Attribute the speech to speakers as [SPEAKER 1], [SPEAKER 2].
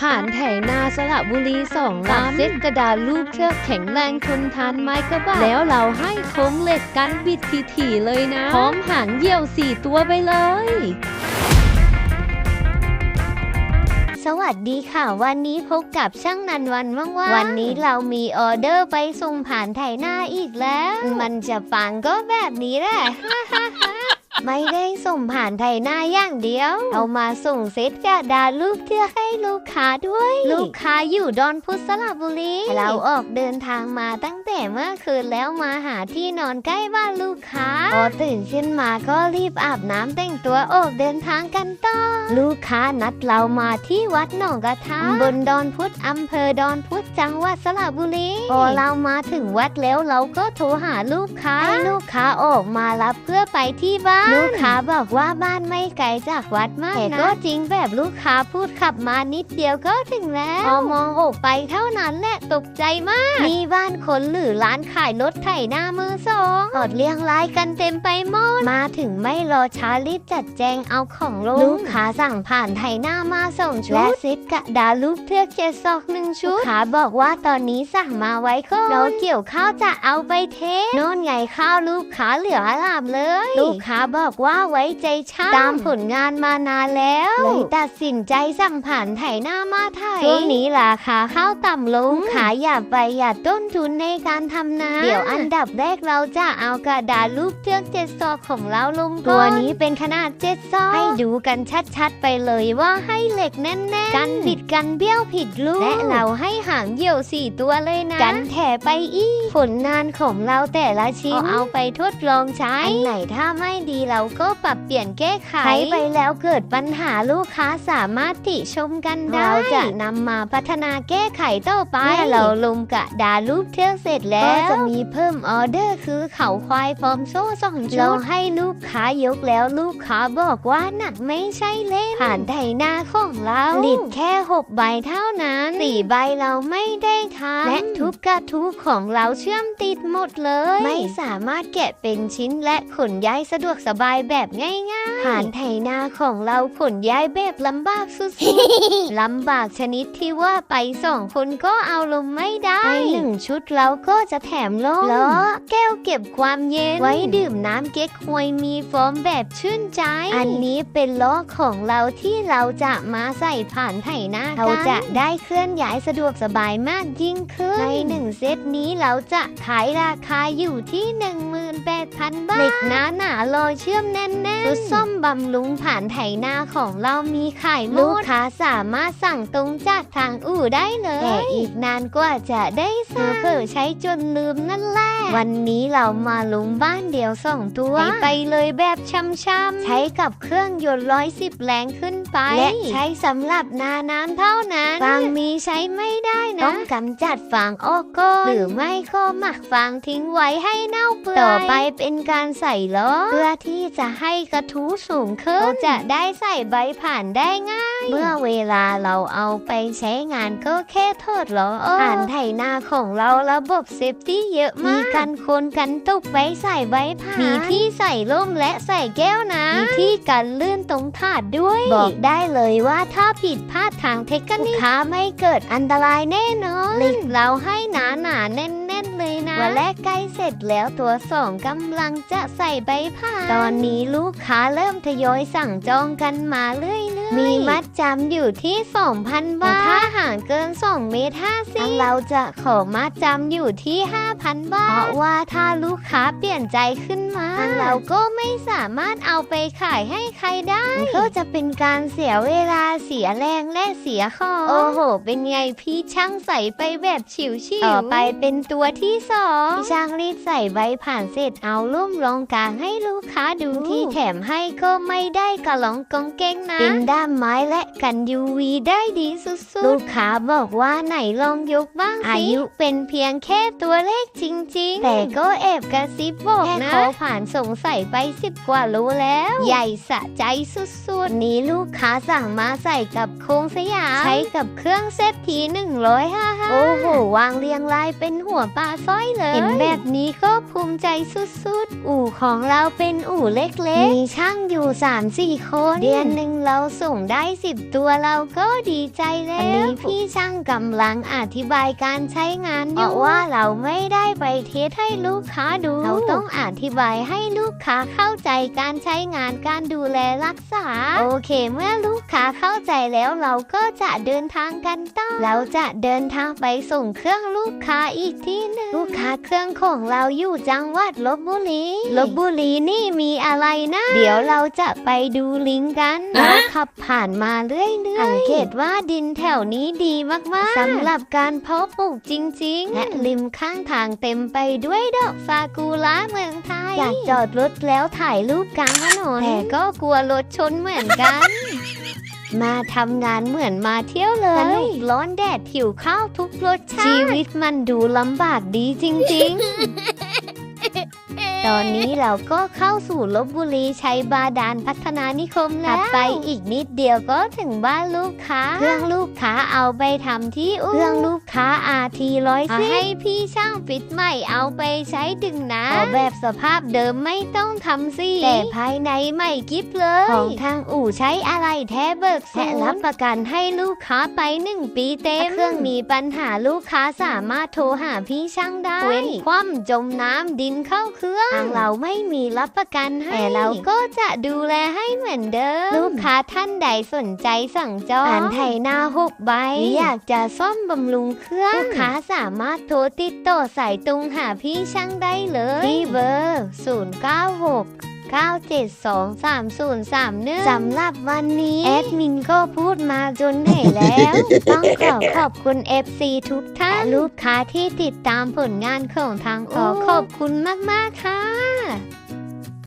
[SPEAKER 1] ผ่านไถนาสระบุรีสองลำเซ็ตกระดาษลูกเชือกแข็งแรงทนทานไม้กระบะแล้วเราให้โค้งเหล็กกันบิดถี่ๆเลยนะ พร้อมหางเหยี่ยวสี่ตัวไปเลย
[SPEAKER 2] สวัสดีค่ะ วันนี้พบกับช่างนันวันว่างๆวันนี้เรามีออเดอร์ไปส่งผ่านไถนาอีกแล้ว มันจะปังก็แบบนี้แหละ ไม่ได้ส่งผ่านไถนาอย่างเดียว เอามาส่งเซตกระดาษลูกเทือกให้ลูกค้าด้วย ลูกค้าอยู่ดอนพุทธสระบุรี เราออกเดินทางมาตั้งแต่เมื่อคืนแล้วมาหาที่นอนใกล้บ้านลูกค้า พอตื่นขึ้นมาก็รีบอาบน้ำแต่งตัวออกเดินทางกันต่อ ลูกค้านัดเรามาที่วัดหนองกระทะบนดอนพุทธอำเภอดอนพุธจังหวัดสระบุรี พอเรามาถึงวัดแล้วเราก็โทรหาลูกค้า ลูกค้าออกมารับเพื่อไปที่บ้าน ลูกค้าบอกว่าบ้านไม่ไกลจากวัดมากนะแต่ก็จริงแบบลูกค้าพูดขับมานิดเดียวก็ถึงแล้วพอมองออกไปเท่านั้นแหละตกใจมาก มีบ้านคนหรือร้านขายรถไถหน้ามือสองกดเรียงรายกันเต็มไปหมดมาถึงไม่รอช้ารีบจัดแจงเอาของลงลูกค้าสั่งผ่านไถหน้ามาส่งชุดและซิปกระดาษลูกเทือกเจ็ดซอกหนึ่งชุดลูกค้าบอกว่าตอนนี้สั่งมาไว้ก่อนเราเกี่ยวข้าวจะเอาไปเทโน่นไงข้าวลูกค้าเหลืออลามเลย ลูกค้าบอกว่าไว้ใจช่างตามผลงานมานานแล้วเลยตัดสินใจสั่งผ่านไถหน้ามาไถช่วงนี้ราคาข้าวต่ำลงขายอย่าไปอย่าต้นทุนในการทำนาเดี๋ยวอันดับแรกเราจะเอากระดาษลูกเทือกเจ็ดซอกของเราลงก่อนตัวนี้เป็นขนาดเจ็ดซอกให้ดูกันชัดๆไปเลยว่าให้เหล็กแน่นๆกันบิดกันเบี้ยวผิดลูกและเราให้หางเหยี่ยวสี่ตัวเลยนะ กันแถไปอีกผลงานของเราแต่ละชิ้นเอาไปทดลองใช้ อันไหนถ้าไม่ดีเราก็ปรับเปลี่ยนแก้ไข ใช้ไปแล้วเกิดปัญหาลูกค้าสามารถติชมกันได้ เราจะนำมาพัฒนาแก้ไขต่อไป เมื่อเราลงกระดาษรูปเทือกเสร็จแล้ว ก็จะมีเพิ่มออเดอร์คือเขาควายฟอร์มโซ่สองชุดเราให้ลูกค้ายกแล้วลูกค้าบอกว่าหนักไม่ใช่เล่น ผ่านไถนาของเราผลิตแค่หกใบเท่านั้นสี่ใบเราไม่ได้ทำและทุกกระทุกของเราเชื่อมติดหมดเลย ไม่สามารถแกะเป็นชิ้นและขนย้ายสะดวกสบายแบบง่ายๆผ่านไถนาของเราขนย้ายแบบลำบากสุดๆ ลำบากชนิดที่ว่าไปสองคนก็เอาลงไม่ได้ในหนึ่งชุดเราก็จะแถมลมล้อแก้วเก็บความเย็น ไว้ดื่มน้ำเก๊กฮวยมีฟอร์มแบบชื่นใจ อันนี้เป็นล้อของเราที่เราจะมาใส่ผ่านไถนาเราจะได้เคลื่อนย้ายสะดวกสบายมากยิ่งขึ้นในหนึ่ง เซตนี้เราจะขายราคาอยู่ที่ 18,000 บาท เหล็กหนาหนาๆลอยเชื่อมแน่นๆชุดส้มบำรุงผ่านไถนาของเรามีขายหมดลูกค้าสามารถสั่งตรงจากทางอู่ได้เลยแต่อีกนานกว่าจะได้สั่งเผลอๆใช้จนลืมนั่นแหละวันนี้เรามาลงบ้านเดียวสองตัวให้ไปเลยแบบช้ำๆใช้กับเครื่องยนต์ร้อยสิบแรงขึ้นไป และใช้สำหรับนาน้ำเท่านั้นฟางมีใช้ไม่ได้นะ ต้องกำจัดฟางออกก่อนหรือไม่ก็หมักฟางทิ้งไว้ให้เน่าเปื่อยต่อไปเป็นการใส่ล้อเพื่อที่จะให้กระทู้สูงขึ้นเราจะได้ใส่ใบผ่านได้ง่าย เมื่อเวลาเราเอาไปใช้งานก็แค่ทอดล้อผ่านไถนาของเราระบบเซฟตี้เยอะมาก มีกันโคนกันตุกไว้ใส่ใบผ่านมีที่ใส่ร่มและใส่แก้วน้ำมีที่กันลื่นตรงถาดด้วย บอกได้เลยว่าถ้าผิดพลาดทางเทคนิคค้าไม่เกิดอันตรายแน่นอนเหล็กเราให้หนาหนาแน่น ๆเลยนะวันแรกใกล้เสร็จแล้วตัวสองกำลังจะใส่ใบผ่านตอนนี้ลูกค้าเริ่มทยอยสั่งจองกันมาเรื่อยๆมีมัดจำอยู่ที่ 2,000 บาท ถ้าห่างเกิน 2 เมตร50เราจะขอมัดจำอยู่ที่ 5,000 บาท เพราะว่าถ้าลูกค้าเปลี่ยนใจขึ้นมาเราก็ไม่สามารถเอาไปขายให้ใครได้ ก็จะเป็นการเสียเวลาเสียแรงและเสียของโอ้โห เป็นไงพี่ช่างใส่ไปแบบฉิวๆต่อไปเป็นตัวที่สองพี่ช่างรีดใส่ใบผ่านเสร็จเอาลุ่มรองกลางให้ลูกค้าดูที่แถมให้ก็ไม่ได้กระหลองกองเก้งนะ เป็นด้ามไม้และกัน UV ได้ดีสุดๆ ลูกค้าบอกว่าไหนลองยกบ้างสิ อายุเป็นเพียงแค่ตัวเลขจริง ๆ แต่ก็แอบกระซิบบอกนะแค่ขอผ่านสงสัยไปสิบกว่าโลแล้ว ใหญ่สะใจสุดๆ นี้ลูกค้าสั่งมาใส่กับโครงสยาม ใช้กับเครื่องเซตที155โอ้โห วางเรียงรายเป็นหัวปลาสร้อยเลย เห็นแบบนี้ก็ภูมิใจสุดๆ อู่ของเราเป็นอู่เล็กๆ มีช่างอยู่ 3-4 คน เดือนหนึ่งเราส่งส่งได้สิบตัวเราก็ดีใจแล้วอันนี้พี่ช่างกำลังอธิบายการใช้งานอยู่เพราะว่าเราไม่ได้ไปเทสให้ลูกค้าดู เราต้องอธิบายให้ลูกค้าเข้าใจการใช้งานการดูแลรักษา โอเคเมื่อลูกค้าเข้าใจแล้วเราก็จะเดินทางกันต่อเราจะเดินทางไปส่งเครื่องลูกค้าอีกที่หนึ่งลูกค้าเครื่องของเราอยู่จังหวัดลบบุรีลบบุรีนี่มีอะไรนะ เดี๋ยวเราจะไปดูลิงก์กันเราขับผ่านมาเรื่อยๆสังเกตว่าดินแถวนี้ดีมากๆสำหรับการเพาะปลูกจริง ๆ และริมข้างทางเต็มไปด้วยดอกซากุระเมืองไทยอยากจอดรถแล้วถ่ายรูปกลางถนนแต่ก็กลัวรถชนเหมือนกัน มาทำงานเหมือนมาเที่ยวเลยสนุกร้อนแดดผิวข้าวทุกรสชาติ ชีวิตมันดูลำบากดีจริง ๆ ตอนนี้เราก็เข้าสู่ลบบุรีชัยบาดาลพัฒนานิคมแล้วถัดไปอีกนิดเดียวก็ถึงบ้านลูกค้า เครื่องลูกค้าเอาไปทำที่อู่เครื่องลูกค้าอาทีร้อยสิให้พี่ช่างฟิตใหม่เอาไปใช้ดึงน้ำออกแบบสภาพเดิมไม่ต้องทำสีแต่ภายในใหม่กิฟเลย ของทางอู่ใช้อะไรแท้เบิกและรับประกันให้ลูกค้าไปหนึ่งปีเต็มเครื่องมีปัญหาลูกค้าสามารถโทรหาพี่ช่างได้เว้นคว่ำจมน้ำดินเข้าเครื่องทางเราไม่มีรับประกันให้แต่เราก็จะดูแลให้เหมือนเดิม ลูกค้าท่านใดสนใจสั่งจองผ่านไทยหน้าหกใบหรืออยากจะซ่อมบำรุงเครื่องลูกค้าสามารถโทรติดต่อสายตรงหาพี่ช่างได้เลยที่เบอร์ 096 9723031สำหรับวันนี้ แอดมินก็พูดมาจนเหนื่อยแล้ว ต้องขอขอบคุณ FC ทุกท่านและลูกค้าที่ติดตามผลงานของทางขอขอบคุณมาก ๆ ค่ะ